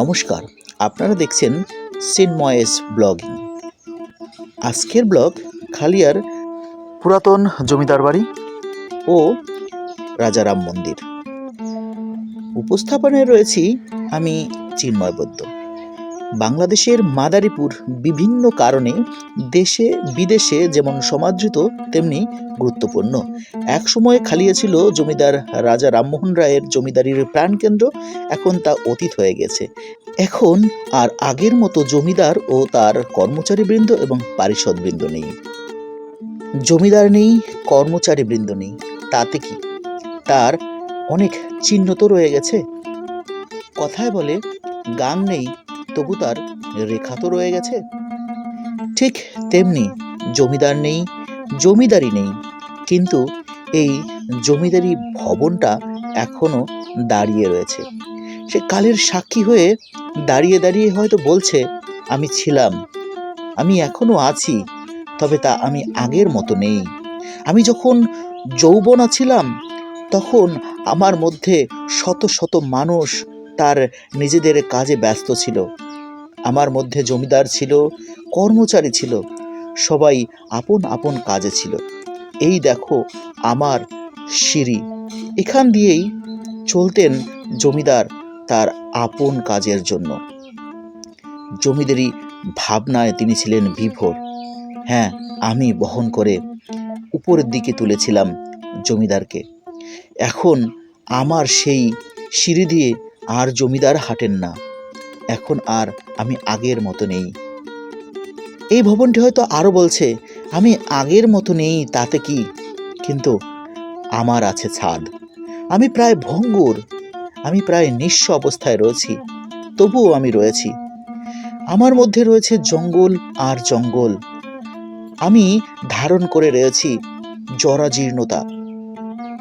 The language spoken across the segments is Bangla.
নমস্কার, আপনারা দেখছেন সিনময়েস ব্লগিং। আজকের ব্লগ খালিয়ার পুরাতন জমিদার বাড়ি ও রাজারাম মন্দির। উপস্থাপনায় রয়েছি আমি চিন্ময় বৈদ্য। বাংলাদেশের মাদারীপুর বিভিন্ন কারণে দেশে বিদেশে যেমন সমাদৃত, তেমনি গুরুত্বপূর্ণ। একসময় খালিয়া ছিল জমিদার রাজা রামমোহন রায়ের জমিদারির প্রাণকেন্দ্র, এখন তা অতীত হয়ে গেছে। এখন আর আগের মতো জমিদার ও তার কর্মচারীবৃন্দ এবং পারিষদবৃন্দ নেই। জমিদার নেই, কর্মচারীবৃন্দ নেই, তাতে কি? তার অনেক চিহ্ন তো রয়ে গেছে। কথায় বলে, গাং নেই তবু তার রেখা তো রয়ে গেছে। ঠিক তেমনি জমিদার নেই, জমিদারি নেই, কিন্তু এই জমিদারি ভবনটা এখনও দাঁড়িয়ে রয়েছে। সে কালের সাক্ষী হয়ে দাঁড়িয়ে দাঁড়িয়ে হয়তো বলছে, আমি ছিলাম, আমি এখনও আছি, তবে তা আমি আগের মতো নেই। আমি যখন যৌবনা ছিলাম, তখন আমার মধ্যে শত শত মানুষ তার নিজেদের কাজে ব্যস্ত ছিল। আমার মধ্যে জমিদার ছিল, কর্মচারী ছিল, সবাই আপন আপন কাজে ছিল। এই দেখো আমার সিঁড়ি। এখান দিয়েই চলতেন জমিদার তার আপন কাজের জন্য। জমিদারি ভাবনায় তিনি ছিলেন বিভোর। হ্যাঁ আমি বহন করে উপরের দিকে তুলেছিলাম জমিদারকে। এখন আমার সেই সিঁড়ি দিয়ে আর জমিদার হাঁটেন না। এখন আর আমি আগের মতো নেই। এই ভবনটি হয়তো আরও বলছে, আমি আগের মতো নেই, তাতে কি? কিন্তু আমার আছে ছাদ। আমি প্রায় ভঙ্গুর, আমি প্রায় নিঃস্ব অবস্থায় রয়েছি, তবুও আমি রয়েছি। আমার মধ্যে রয়েছে জঙ্গল আর জঙ্গল। আমি ধারণ করে রয়েছি জরাজীর্ণতা।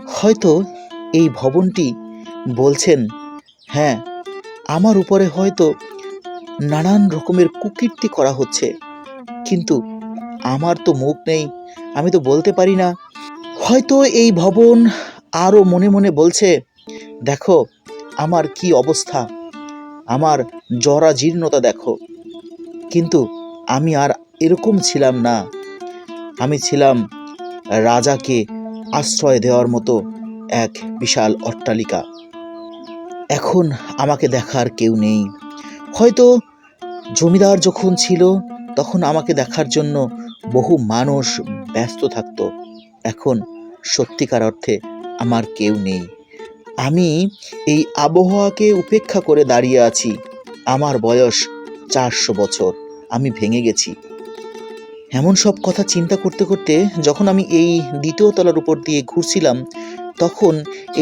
হয়তো এই ভবনটি বলছেন হ্যাঁ আমার উপরে হয়তো নানান রকমের কুকীর্তি করা হচ্ছে। কিন্তু আমার তো মুখ নেই, আমি তো বলতে পারি না। হয়তো এই ভবন আরও মনে মনে বলছে, দেখো, আমার কি অবস্থা? আমার জরাজীর্ণতা দেখো। কিন্তু আমি আর এরকম ছিলাম না। আমি ছিলাম রাজাকে আশ্রয় দেওয়ার মতো এক বিশাল অট্টালিকা। এখন আমাকে দেখার কেউ নেই। হয়তো জমিদার যখন ছিল, তখন আমাকে দেখার জন্য বহু মানুষ ব্যস্ত থাকত। এখন সত্যিকার অর্থে আমার কেউ নেই। আমি এই আবহাওয়াকে উপেক্ষা করে দাঁড়িয়ে আছি। আমার বয়স চারশো বছর। আমি ভেঙে গেছি। এমন সব কথা চিন্তা করতে করতে যখন আমি এই দ্বিতীয় তলার উপর দিয়ে ঘুরছিলাম তখন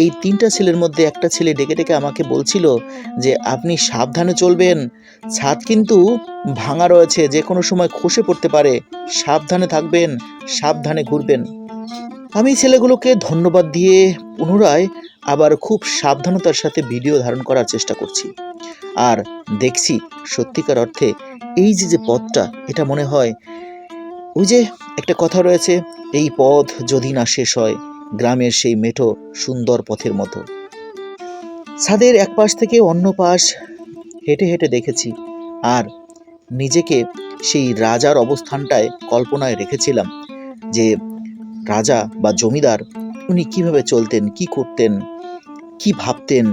এই তিনটা ছেলের মধ্যে একটা ছেলে ডেকে ডেকে আমাকে বলছিল যে, আপনি সাবধানে চলবেন। ছাদ কিন্তু ভাঙা রয়েছে, যে কোনো সময় খসে পড়তে পারে। সাবধানে থাকবেন, সাবধানে ঘুরবেন। আমি ছেলেগুলোকে ধন্যবাদ দিয়ে পুনরায় আবার খুব সাবধানতার সাথে ভিডিও ধারণ করার চেষ্টা করছি। আর দেখছি সত্যিকার অর্থে এই যে যে পথটা, এটা মনে হয় ওই যে একটা কথা রয়েছে, এই পথ যদি না শেষ হয় গ্রামের সেই মেঠো সুন্দর পথের মতো। ছাদের এক পাশ থেকে অন্য পাশ হেঁটে হেঁটে দেখেছি, আর নিজেকে সেই রাজার অবস্থানটায় কল্পনায় রেখেছিলাম যে রাজা বা জমিদার উনি কীভাবে চলতেন, কি করতেন, কি ভাবতেন,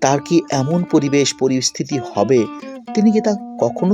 তার কি এমন পরিবেশ পরিস্থিতি হবে, তিনি কি তা কখনো